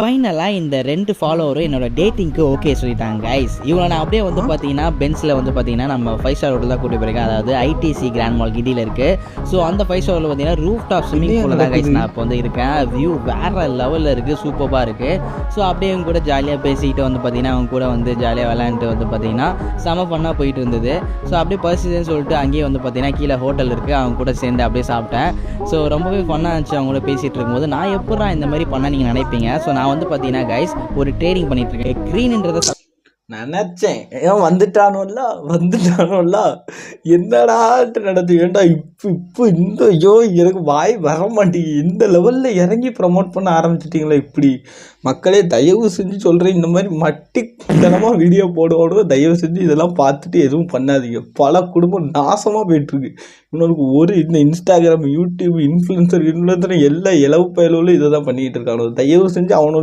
ஃபைனலாக இந்த ரெண்டு ஃபாலோவரும் என்னோட டேட்டிங்க்கு ஓகே சொல்லிட்டாங்க கைஸ் இவங்களை நான் அப்படியே வந்து பார்த்தீங்கன்னா பென்ஸில் வந்து பார்த்தீங்கன்னா நம்ம ஃபைவ் ஸ்டார் ஹோட்டல் தான் கூட்டி போயிருக்கேன். அதாவது ஐடிசி கிராண்ட் மால் கிடியில் இருக்குது ஸோ அந்த ஃபைவ் ஸ்டார் ஹோட்டல் பார்த்தீங்கன்னா ரூஃப் டாப் ஸ்விம்மிங் பூலில் தான் கைஸ் நான் இப்போ வந்து இருக்கேன். வியூ வேறு லெவலில் இருக்குது சூப்பராக இருக்குது ஸோ அப்படியே அவங்க கூட ஜாலியாக பேசிக்கிட்டு வந்து பார்த்தீங்கன்னா அவங்க கூட வந்து ஜாலியாக விளையாண்டுட்டு வந்து பார்த்தீங்கன்னா செம பண்ணால் போயிட்டு இருந்தது. ஸோ அப்படியே பர்சிதுன்னு சொல்லிட்டு அங்கேயே வந்து பார்த்தீங்கன்னா கீழே ஹோட்டல் இருக்குது அவங்க கூட சேர்ந்து அப்படியே சாப்பிட்டேன். ஸோ ரொம்பவே ஃபன்னாக இருந்துச்சு அவங்க கூட பேசிகிட்டு இருக்கும்போது. நான் எப்படா இந்த மாதிரி பண்ண நீங்கள் நினைப்பீங்க? ஸோ நான் வந்து பார்த்தீங்கன்னா கைஸ் ஒரு ட்ரேடிங் பண்ணிட்டு இருக்கேன். க்ரீன்ன்றதை நினைச்சேன். ஏன் வந்துட்டானோல்ல? வந்துட்டானோல்ல? என்னடாட்டு நடத்து வேண்டாம் இப்போ இப்போ இந்த ஐயோ எனக்கு வாய் வர மாட்டேங்குது. இந்த லெவலில் இறங்கி ப்ரமோட் பண்ண ஆரம்பிச்சிட்டிங்களா இப்படி? மக்களே தயவு செஞ்சு சொல்கிறேன் இந்த மாதிரி மட்டி தனமாக வீடியோ போடுவோம் தயவு செஞ்சு இதெல்லாம் பார்த்துட்டு எதுவும் பண்ணாதீங்க. பல குடும்பம் நாசமாக போயிட்டுருக்கு. இன்னொருக்கு ஒரு இந்த இன்ஸ்டாகிராம் யூடியூப் இன்ஃப்ளூன்சர் இன்ஃப்ளூன்சர் எல்லா இலவு பயலுகளும் இதை தான் பண்ணிக்கிட்டு இருக்கானோ தயவு செஞ்சு அவனோட